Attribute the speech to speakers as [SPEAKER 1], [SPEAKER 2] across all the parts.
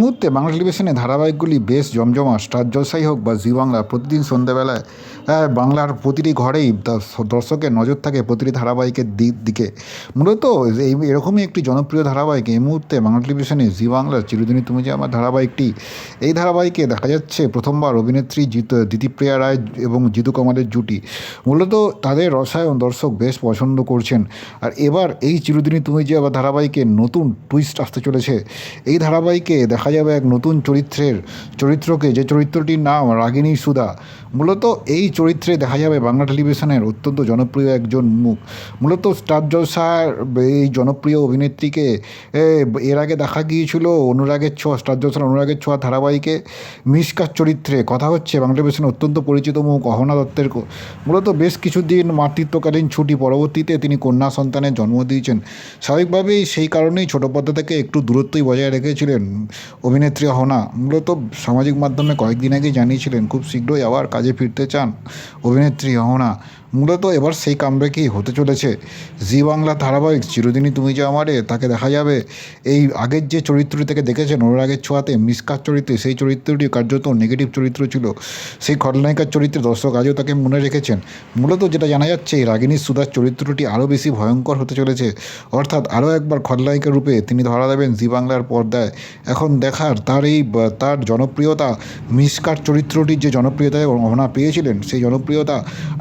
[SPEAKER 1] মুহূর্তে বাংলা টেলিভিশনে ধারাবাহিকগুলি বেশ জমজমা স্টার জলসাই হোক বা জি বাংলা, প্রতিদিন সন্ধ্যাবেলায় বাংলার প্রতিটি ঘরেই দর্শকের নজর থাকে প্রতিটি ধারাবাহিকের দিক দিকে। মূলত এই, এরকমই একটি জনপ্রিয় ধারাবাহিক এই মুহূর্তে বাংলা টেলিভিশনে জি বাংলার চিরদিনই। তুমি যে আমার ধারাবাহিকটি, এই ধারাবাহিকে দেখা যাচ্ছে প্রথমবার অভিনেত্রী জিত দিতিপ্রিয়া রায় এবং জিতু কামালের জুটি। মূলত তাদের রসায়ন দর্শক বেশ পছন্দ করছেন। আর এবার এই চিরদিনই তুমি যে আবার ধারাবাহিকে নতুন টুইস্ট আসতে চলেছে, এই ধারাবাহিকে দেখা যাবে এক নতুন চরিত্রের, চরিত্রকে, যে চরিত্রটির নাম রাগিনী সুধা। মূলত এই চরিত্রে দেখা যাবে বাংলা টেলিভিশনের অত্যন্ত জনপ্রিয় একজন মুখ। মূলত স্টার জলসার এই জনপ্রিয় অভিনেত্রীকে এর আগে দেখা গিয়েছিল অনুরাগের ছোঁয়া, স্টার জলসার অনুরাগের ছোঁয়া ধারাবাহিকে মিসকার চরিত্রে। কথা হচ্ছে, বাংলা টেলিভিশনের অত্যন্ত পরিচিত মুখ অহনা দত্তের মূলত বেশ কিছুদিন মাতৃত্বকালীন ছুটি পরবর্তীতে তিনি কন্যা সন্তানের জন্ম দিয়েছেন। স্বাভাবিকভাবেই সেই কারণেই ছোটো পর্দা থেকে একটু দূরত্বই বজায় রেখেছিলেন অভিনেত্রী হনা মূলত সামাজিক মাধ্যমে কয়েকদিন আগেই জানিয়েছিলেন, খুব শীঘ্রই আবার কাজে ফিরতে চান অভিনেত্রী অহনা। মূলত এবার সেই কামব্যাকই হতে চলেছে। জি বাংলা ধারাবাহিক, চিরদিনই তুমি যে আমারে, তাকে দেখা যাবে। এই আগের যে চরিত্রটি থেকে দেখেছেন অনুরাগের ছোঁয়াতে মিসকার চরিত্রে, সেই চরিত্রটি কার্যত নেগেটিভ চরিত্র ছিল। সেই খলনায়িকার চরিত্রে দর্শক আজও তাকে মনে রেখেছেন। মূলত যেটা জানা যাচ্ছে রাগিনী সুধার চরিত্রটি আরও বেশি ভয়ঙ্কর হতে চলেছে। অর্থাৎ আরও একবার খলনায়িকা রূপে তিনি ধরা দেবেন জি বাংলার পর্দায়। এখন দেখার তার এই তার জনপ্রিয়তা মিসকার চরিত্রটির যে জনপ্রিয়তা অহনা পেয়েছিলেন, সেই জনপ্রিয়তা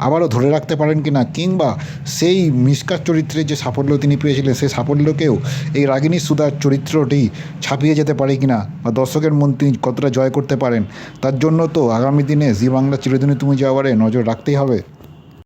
[SPEAKER 1] আবারও ধরে রাখতে পারেন কি না কিংবা সেই মিসকার চরিত্রে যে সাফল্য তিনি পেয়েছিলেন, সেই সাফল্যকেও এই রাগিনী সুদার চরিত্রটি ছাপিয়ে যেতে পারে কি না বা দর্শকের মন তিনি কতটা জয় করতে পারেন, তার জন্য তো আগামী দিনে জি বাংলা চিরদিনই তুমি যাওয়ারে নজর রাখতেই হবে।